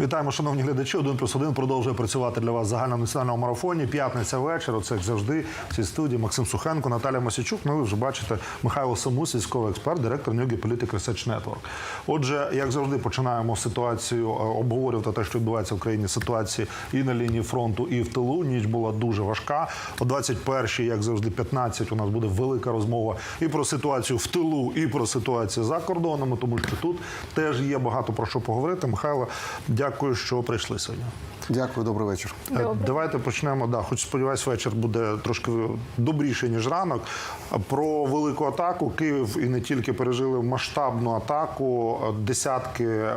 Вітаємо, шановні глядачі. Один плюс один продовжує працювати для вас в загальнонаціональному марафоні. П'ятниця вечір. Оце як завжди в цій студії Максим Сухенко, Наталя Масічук. Ну, ви вже бачите Михайло Самус, військовий експерт, директор New Geopolitics Research Network. Отже, як завжди, починаємо ситуацію е, обговорювати те, що відбувається в країні. Ситуації і на лінії фронту, і в тилу. Ніч була дуже важка. О 21-й, як завжди, 15 у нас буде велика розмова і про ситуацію в тилу, і про ситуацію за кордонами, тому що тут теж є багато про що поговорити. Михайло, дякую, що прийшли сьогодні. Дякую, добрий вечір. Е, Давайте почнемо. Да, хоч сподіваюсь, вечір буде трошки добріший, ніж ранок. Про велику атаку. Київ і не тільки пережили масштабну атаку, е, десятки е,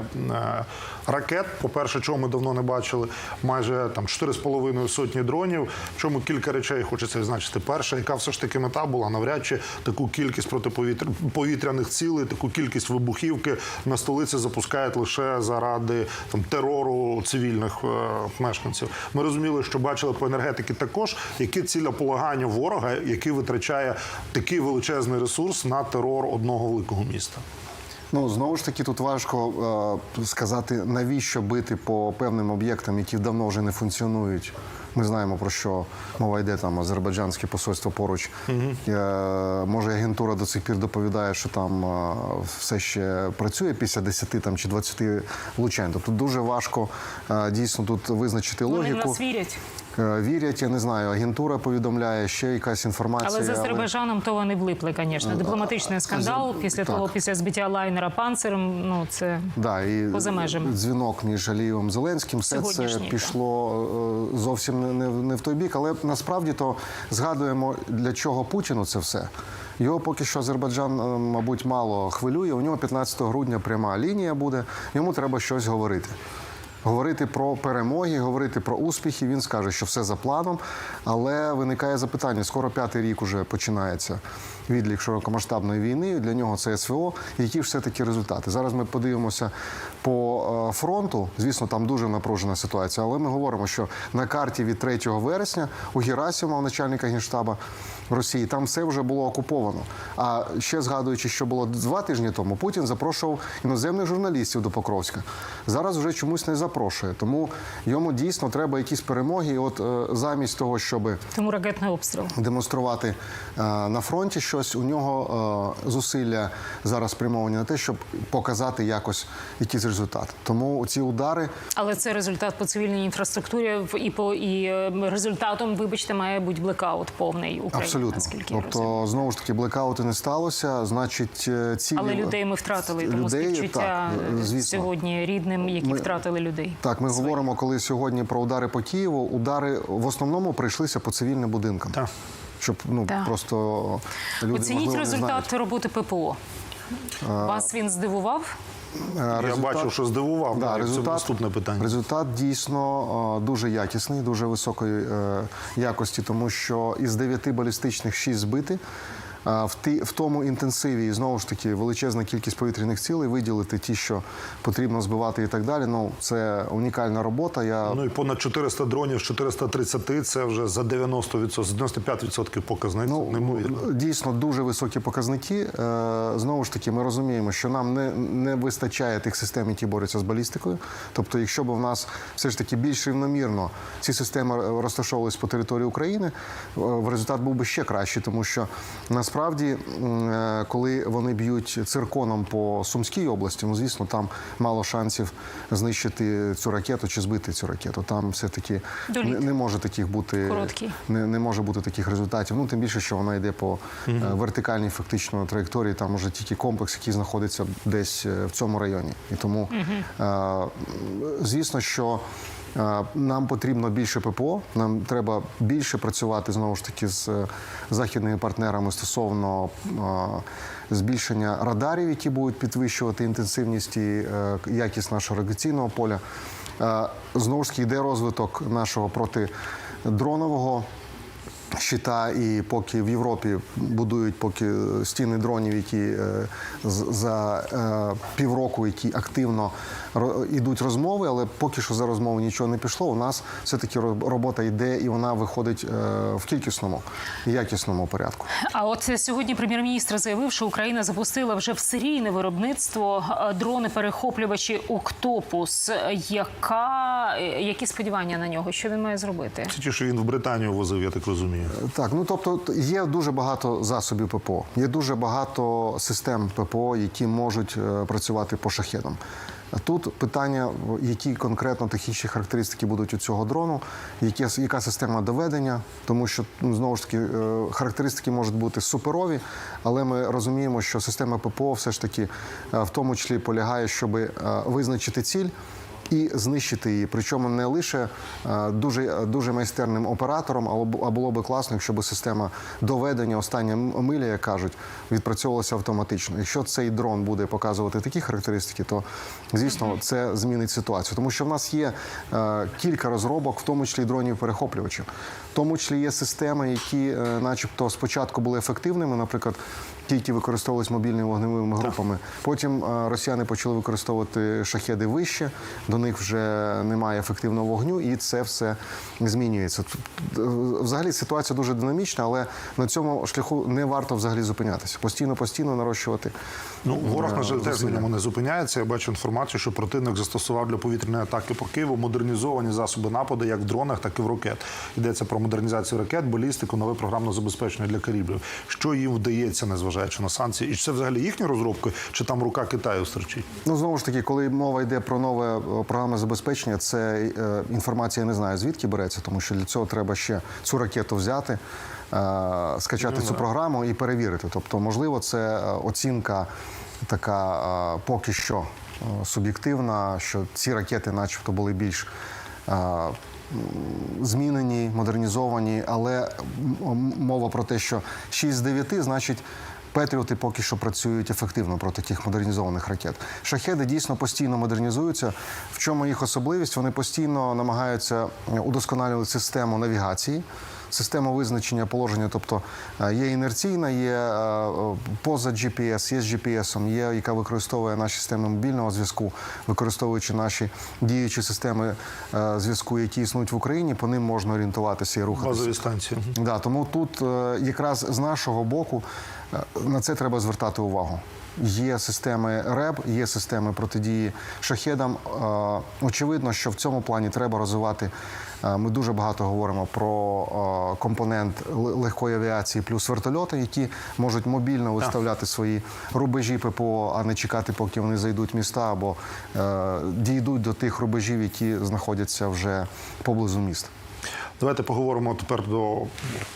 ракет. По-перше, чого ми давно не бачили, майже там 4,5 сотні дронів. Чому кілька речей хочеться відзначити. Перша, яка все ж таки мета була, навряд чи таку кількість протиповітряних цілей, таку кількість вибухівки на столиці запускають лише заради там терору цивільних мешканців. Ми розуміли, що бачили по енергетики також, які цілеполагання ворога, який витрачає такий величезний ресурс на терор одного великого міста. Ну знову ж таки, тут важко е, сказати, навіщо бити по певним об'єктам, які давно вже не функціонують. Ми знаємо про що мова йде там азербайджанське посольство поруч. Е, може, агентура до цих пір доповідає, що там е, все ще працює після 10 там чи 20 влучань. Тобто дуже важко е, дійсно тут визначити Вони в логіку. нас вірять. Е, Вірять, я не знаю. Агентура повідомляє ще якась інформація. Але з Азербайджаном то вони влипли, звісно. Дипломатичний скандал Азер- після так. того, після збиття лайнера панцирем. Ну це Да, і Поза межами. дзвінок між Алієвим Зеленським. Все це пішло е, зовсім не, не, в той бік. Але насправді то згадуємо, для чого Путіну це все. Його поки що Азербайджан, е, мабуть, мало хвилює. У нього 15 грудня пряма лінія буде. Йому треба щось говорити. Говорити про перемоги, говорити про успіхи. Він скаже, що все за планом. Але виникає запитання: скоро п'ятий рік уже починається відлік широкомасштабної війни. Для нього це СВО. Які ж все таки результати? Зараз ми подивимося по е, фронту. Звісно, там дуже напружена ситуація. Але ми говоримо, що на карті від 3 вересня у Герасимова, начальника генштаба Росії, там все вже було окуповано. А ще згадуючи, що було два тижні тому, Путін запрошував іноземних журналістів до Покровська. Зараз вже чомусь не запрошує. Тому йому дійсно треба якісь перемоги. І от е, замість того, щоб тому ракетний обстріл. демонструвати е, на фронті щось, у нього е, зусилля зараз спрямовані на те, щоб показати якось якийсь результат. Тому ці удари Але це результат по цивільній інфраструктурі і по і результатом, вибачте, має бути блекаут повний України. Абсолютно. Наскільки тобто розумію. Знову ж таки, блекаути не сталося. Значить, ці Але людей ми втратили, тому людей, співчуття так, е, звісно. сьогодні рідним, які Ми- втратили людей. Так, ми говоримо, коли сьогодні про удари по Києву. Удари в основному прийшлися по цивільним будинкам. Так. Щоб ну Так. просто люди Оцініть можливо, результат знають. роботи ППО. Вас він здивував? Результат, Я бачу, що здивував. Да, Да, результат, Це наступне питання. Результат дійсно е, дуже якісний, дуже високої е, якості, тому що із дев'яти балістичних шість збити. В, ті, в тому інтенсиві і знову ж таки величезна кількість повітряних цілей виділити ті, що потрібно збивати, і так далі. Ну це унікальна робота. Я Ну і понад 400 дронів 430 – це вже за 90%, з 95% показник. Ну, Це дійсно дуже високі показники. Е, Знову ж таки, ми розуміємо, що нам не, не вистачає тих систем, які борються з балістикою. Тобто, якщо б у нас все ж таки більш рівномірно ці системи е, розташовувались по території України, е, в результат був би ще кращий, тому що насправді, е, коли вони б'ють цирконом по Сумській області, ну звісно, там мало шансів знищити цю ракету чи збити цю ракету. Там все таки не, не може таких бути не, не може бути таких результатів. Ну тим більше, що вона йде по е, вертикальній фактично траєкторії. Там уже тільки комплекс, який знаходиться десь е, в цьому районі. І тому, е, звісно, що. Нам потрібно більше ППО. Нам треба більше працювати знову ж таки з е, західними партнерами стосовно збільшення радарів, які будуть підвищувати інтенсивність і е, якість нашого радіаційного поля. Знову ж таки йде розвиток нашого протидронового щита, і поки в Європі будують поки стіни дронів, які е, за півроку, які активно йдуть розмови, але поки що за розмови нічого не пішло. У нас все-таки робота йде і вона виходить е, в кількісному і якісному порядку. А от сьогодні прем'єр-міністр заявив, що Україна запустила вже в серійне виробництво е, дрони-перехоплювачі Октопус. Яка е, які сподівання на нього? Що він має зробити? Це ті, що він в Британію возив, я так розумію. Так, ну тобто є дуже багато засобів ППО, є дуже багато систем ППО, які можуть працювати по шахедам. Тут питання, які конкретно технічні характеристики будуть у цього дрону, які, яка система доведення, тому що ну, знову ж таки е, характеристики можуть бути суперові, але ми розуміємо, що система ППО все ж таки е, в тому числі полягає, щоб визначити ціль і знищити її. Причому не лише е, дуже, дуже майстерним оператором, а було би класно, якщо б система доведення остання миля, як кажуть, відпрацьовувалася автоматично. Якщо цей дрон буде показувати такі характеристики, то звісно це змінить ситуацію. Тому що в нас є е, кілька розробок, в тому числі дронів перехоплювачів. В тому числі є системи, які, е, начебто, спочатку були ефективними, наприклад. Ті, які використовувалися мобільними вогневими групами. Потім е, росіяни почали використовувати шахеди вище, до них вже немає ефективного вогню, і це все змінюється. Е, Взагалі ситуація дуже динамічна, але на цьому шляху не варто взагалі зупинятися. Постійно, постійно нарощувати. Ну, ворог, на жаль, теж на ньому не зупиняється. Я бачу інформацію, що противник застосував для повітряної атаки по Києву модернізовані засоби нападу як в дронах, так і в ракет. Йдеться про модернізацію ракет, балістику, нове програмне забезпечення для кораблів. Що їм вдається, незважаючи на санкції, і це взагалі їхні розробки, чи там рука Китаю стерчить? Ну знову ж таки, коли мова йде про нове е, програмне забезпечення, це е, інформація я не знаю звідки береться, тому що для цього треба ще цю ракету взяти, е, скачати цю програму і перевірити. Тобто, можливо, це е, оцінка така поки що суб'єктивна, що ці ракети, начебто, були більш. Змінені, модернізовані, але мова про те, що 6 з 9, значить, Петріоти поки що працюють ефективно проти таких модернізованих ракет. Шахеди дійсно постійно модернізуються. В чому їх особливість? Вони постійно намагаються е, удосконалювати систему навігації. Систему визначення положення, тобто е, є інерційна, є е, поза GPS, є з GPS, є, яка використовує наші системи мобільного зв'язку, використовуючи наші діючі системи зв'язку, які існують в Україні, по ним можна орієнтуватися і рухатися. Базові станції. Да, тому тут якраз з нашого боку на це треба звертати увагу. Є системи РЕБ, є системи протидії шахедам. Е, Очевидно, що в цьому плані треба розвивати. е, Ми дуже багато говоримо про е, компонент легкої авіації плюс вертольоти, які можуть мобільно виставляти свої рубежі ППО, а не чекати, поки вони зайдуть в міста або дійдуть до тих рубежів, які знаходяться вже поблизу міста. Давайте поговоримо тепер до,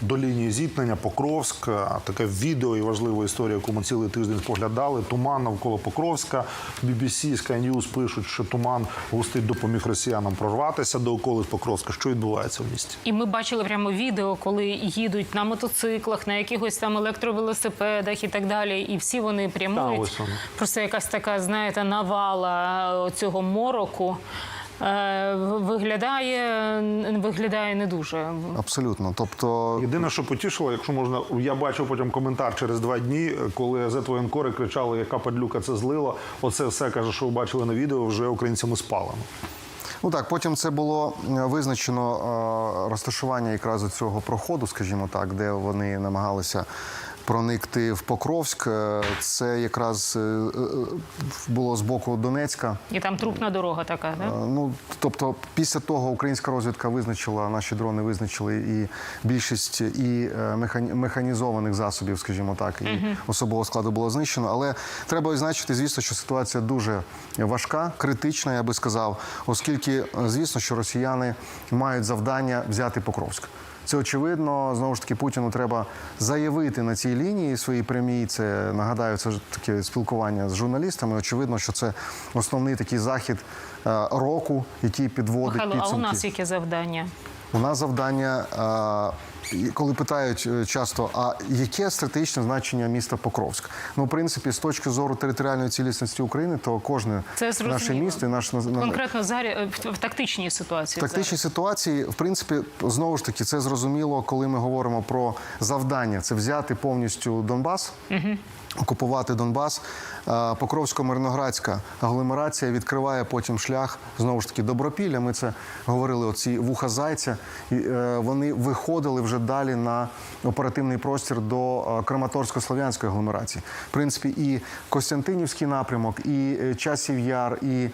до лінії зіткнення. Покровськ, таке відео і важлива історія, яку ми цілий тиждень споглядали. Туман навколо Покровська. BBC, Sky News пишуть, що туман густить допоміг росіянам прорватися до околиць Покровська. Що відбувається в місті? І ми бачили прямо відео, коли їдуть на мотоциклах, на якихось там електровелосипедах і так далі. І всі вони Та, прямують. ось воно. Просто якась така, знаєте, навала цього мороку. Е, Виглядає, виглядає не дуже. Абсолютно. Тобто, Єдине, що потішило, якщо можна, я бачив потім коментар через два дні, коли зетвоєнкори кричали, яка падлюка це злила. Оце все каже, що ви бачили на відео, вже українцями спалено. Ну так, потім це було е, визначено е, розташування якраз цього проходу, скажімо так, де вони намагалися проникти в Покровськ. Е, Це якраз е, е, було з боку Донецька. І там трупна дорога така, так? Ну тобто, після того українська розвідка визначила, наші дрони визначили і більшість і механізованих засобів, скажімо так, і особового складу було знищено. Але треба відзначити, звісно, що ситуація дуже важка, критична, я би сказав, оскільки, звісно, що росіяни мають завдання взяти Покровськ. Це очевидно. Знову ж таки, Путіну треба заявити на цій лінії свої прямій. Це нагадаю, це ж таке спілкування з журналістами. Очевидно, що це основний такий захід е, року, який підводить Михайло, а у нас яке завдання? У нас завдання, е, коли питають е, часто, а яке стратегічне значення міста Покровськ? Ну, в принципі, з точки зору територіальної цілісності України, то кожне Це наше місто і наш на- на- Конкретно зараз в, в тактичній ситуації. в тактичній ситуації, в принципі, знову ж таки, це зрозуміло, коли ми говоримо про завдання це взяти повністю Донбас. Окупувати Донбас. Е, Покровсько-Мирноградська агломерація відкриває потім шлях знову ж таки Добропілля. Ми це говорили. Оці вуха зайця. І, е, вони виходили вже далі на оперативний простір до е, Краматорсько-Слов'янської агломерації. В принципі, і Костянтинівський напрямок, і Часів Яр, і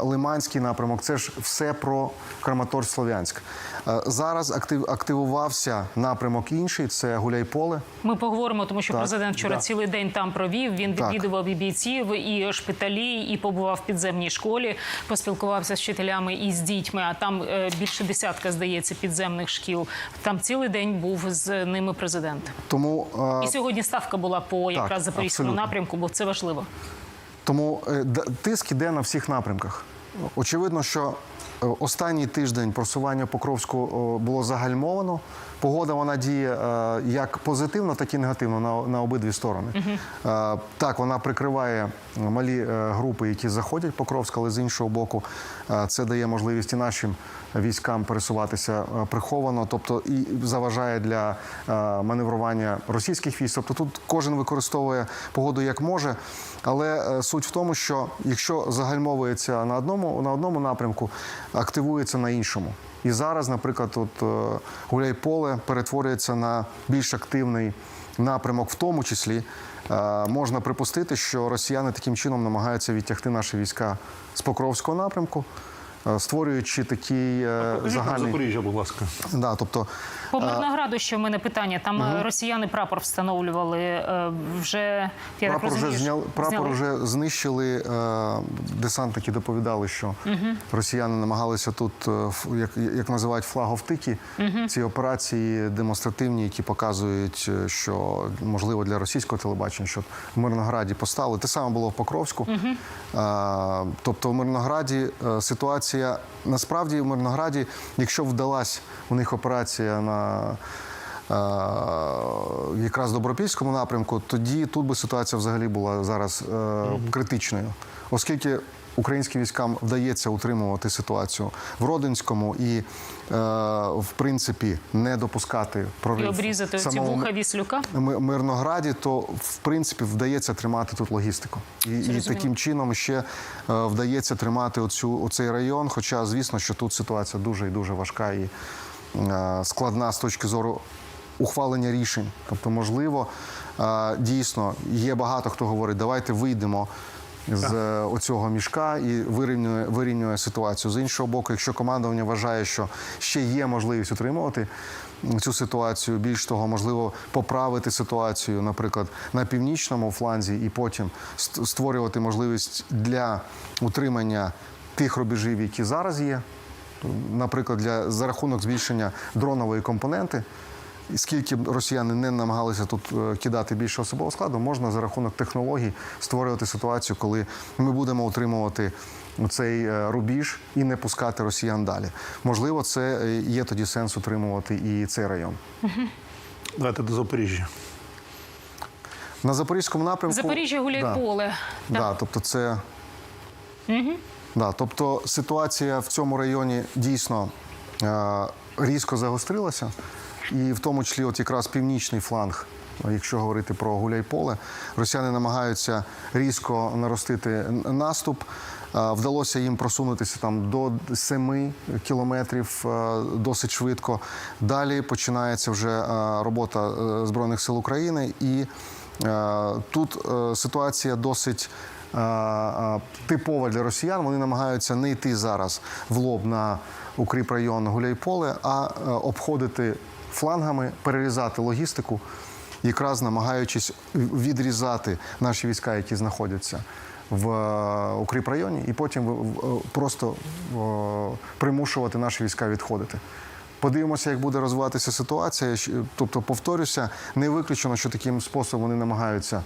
Лиманський напрямок це ж все про Краматорськ-Слов'янськ. Зараз актив, активувався напрямок інший це Гуляйполе. Ми поговоримо, тому що Так, президент вчора да. Цілий день там провів. Він відвідував і бійців, і шпиталі, і побував в підземній школі. Поспілкувався з вчителями і з дітьми. А там е, більше десятка, здається, підземних шкіл. Там цілий день був з ними президент. Тому е, І сьогодні ставка була по якраз запорізькому абсолютно. напрямку, бо це важливо. Тому е, тиск іде на всіх напрямках. Очевидно, що останній тиждень просування Покровську було загальмовано. Погода вона діє е, як позитивно, так і негативно на, на обидві сторони. Угу. Так, вона прикриває малі е, групи, які заходять Покровськ, але з іншого боку, е, це дає можливість і нашим військам пересуватися е, приховано, тобто і заважає для е, маневрування російських військ. Тобто тут кожен використовує погоду як може. Але е, суть в тому, що якщо загальмовується на одному, на одному напрямку, активується на іншому. І зараз, наприклад, от Гуляйполе перетворюється на більш активний напрямок, в тому числі можна припустити, що росіяни таким чином намагаються відтягти наші війська з Покровського напрямку, створюючи такий е, Покажіть нам загальний. Запоріжжя, будь ласка. Да, тобто По Мирнограду ще в мене питання. Там е, росіяни прапор встановлювали е, вже я Прапор вже зняли, прапор зняли. вже знищили. Е, десантники доповідали, що росіяни намагалися тут, е, як, як називають флаговтики, ці операції демонстративні, які показують, е, що можливо для російського телебачення, що в Мирнограді постали. Те саме було в Покровську. Е, тобто в Мирнограді е, ситуація насправді в Мирнограді, якщо вдалась у них операція на е, якраз Добропільському напрямку, тоді тут би ситуація взагалі була зараз е, критичною, оскільки українським військам вдається утримувати ситуацію в Родинському і, е, в принципі, не допускати і прорив обрізати ці вуха віслюка. Мирнограді, то в принципі вдається тримати тут логістику, і, і таким чином ще е, вдається тримати оцю оцей район. Хоча, звісно, що тут ситуація дуже і дуже важка і е, складна з точки зору ухвалення рішень. Тобто, можливо, е, дійсно є багато хто говорить, давайте вийдемо. З е, оцього мішка і вирівнює, вирівнює ситуацію. З іншого боку, якщо командування вважає, що ще є можливість утримувати цю ситуацію, більш того, можливо, поправити ситуацію, наприклад, на північному фланзі, і потім створювати можливість для утримання тих рубежів, які зараз є, наприклад, для за рахунок збільшення дронової компоненти. І скільки б росіяни не намагалися тут е, кидати більше особового складу, можна за рахунок технологій створювати ситуацію, коли ми будемо утримувати цей е, рубіж і не пускати росіян далі. Можливо, це е, є тоді сенс утримувати і цей район. Давайте до Запоріжжя. На запорізькому напрямку Запоріжжя гуляй Да. поле. Да, тобто це. Да, тобто ситуація в цьому районі дійсно е, різко загострилася, і в тому числі, от якраз північний фланг. Якщо говорити про Гуляйполе, росіяни намагаються різко наростити наступ. Вдалося їм просунутися там до 7 кілометрів досить швидко. Далі починається вже робота е, Збройних сил України, і е, тут е, ситуація досить типова для росіян. Вони намагаються не йти зараз в лоб на укріп район Гуляйполе, а обходити флангами, перерізати логістику, якраз намагаючись відрізати наші війська, які знаходяться в укріпрайоні районі, і потім в- просто е, примушувати наші війська відходити. Подивимося, як буде розвиватися ситуація. Тобто, повторюся, не виключено, що таким способом вони намагаються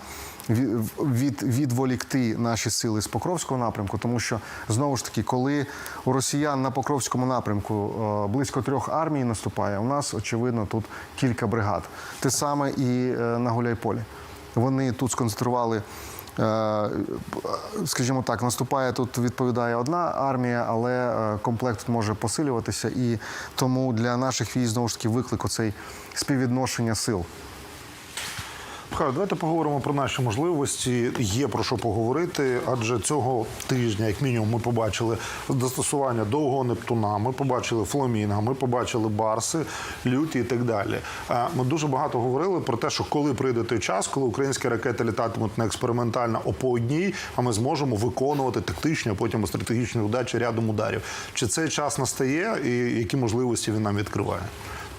від, відволікти наші сили з Покровського напрямку, тому що знову ж таки, коли у росіян на Покровському напрямку е, близько трьох армій наступає, у нас очевидно тут кілька бригад. Те саме і е, на Гуляйполі. Вони тут сконцентрували. е, Скажімо так, наступає тут, відповідає одна армія, але комплект може посилюватися, і тому для наших військ знову ж таки виклик оцей співвідношення сил. Михайло, давайте поговоримо про наші можливості. Є про що поговорити, адже цього тижня, як мінімум, ми побачили застосування довгого Нептуна, ми побачили фламінга, ми побачили барси, люті і так далі. Ми дуже багато говорили про те, що коли прийде той час, коли українські ракети літатимуть не експериментально, а по одній, а ми зможемо виконувати тактичні, а потім стратегічні удачі рядом ударів. Чи цей час настає, і які можливості він нам відкриває?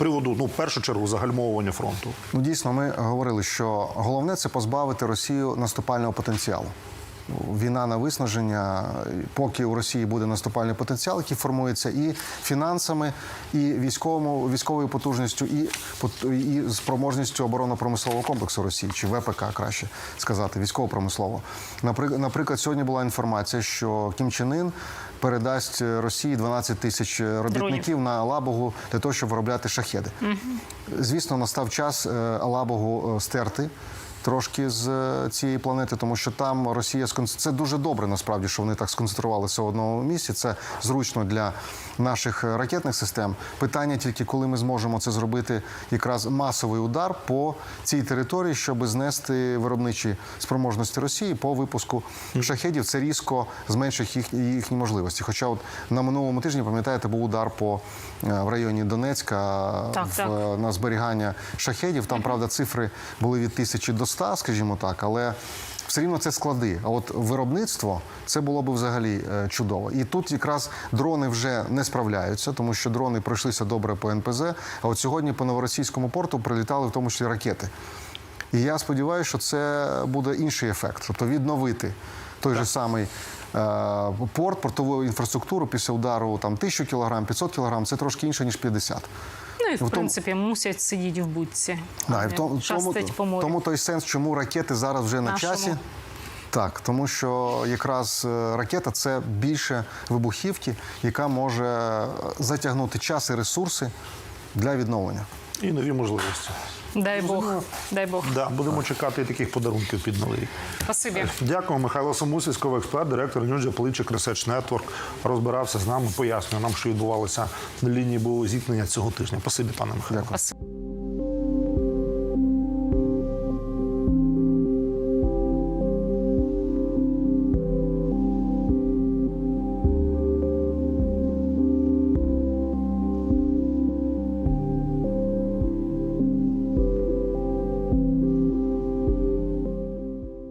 Приводу, ну, в першу чергу, загальмовування фронту. Ну, дійсно, ми говорили, що головне це позбавити Росію наступального потенціалу. Війна на виснаження, поки у Росії буде наступальний потенціал, який формується і фінансами, і військовому, військовою потужністю, і, і спроможністю оборонно-промислового комплексу Росії, чи ВПК краще сказати, військово-промислово. Напри- Наприклад, сьогодні була інформація, що Кім Чен Ін передасть Росії 12 тисяч робітників на Алабугу для того, щоб виробляти шахеди. Звісно, настав час е, Алабугу е, стерти. Трошки з е, цієї планети, тому що там Росія сконц- це дуже добре, насправді, що вони так сконцентрувалися в одному місці. Це зручно для наших е, ракетних систем. Питання тільки, коли ми зможемо це зробити, якраз масовий удар по цій території, щоб знести виробничі спроможності Росії по випуску шахедів. Це різко зменшить їх, їхні можливості. Хоча, от на минулому тижні, пам'ятаєте, був удар по е, в районі Донецька Так, в, так. на зберігання шахедів. Там, правда, цифри були від тисячі до ста, скажімо так, але все рівно це склади. А от виробництво це було б взагалі е, чудово. І тут якраз дрони вже не справляються, тому що дрони пройшлися добре по НПЗ. А от сьогодні по новоросійському порту прилітали в тому числі ракети. І я сподіваюся, що це буде інший ефект, тобто відновити той же самий. е, Порт, портову інфраструктуру після удару там 1000 кілограм, 500 кілограм, це трошки інше, ніж 50. І в тому- принципі мусять сидіти в будці. Да, і в тому, тому, по морю. тому той сенс, чому ракети зараз вже на Нашому. часі. Так, тому що якраз е, ракета це більше вибухівки, яка може е, затягнути час і ресурси для відновлення. І нові можливості. Дай Бог, дай Бог. Да, будемо чекати і таких подарунків під новий. Спасибі. Дякую, Михайло Самус, військовий експерт, директор Нюджа Geopolitical Research Network. Розбирався з нами, пояснює нам, що відбувалося на лінії бойового зіткнення цього тижня. Спасибі, пане Михайло. Дякую.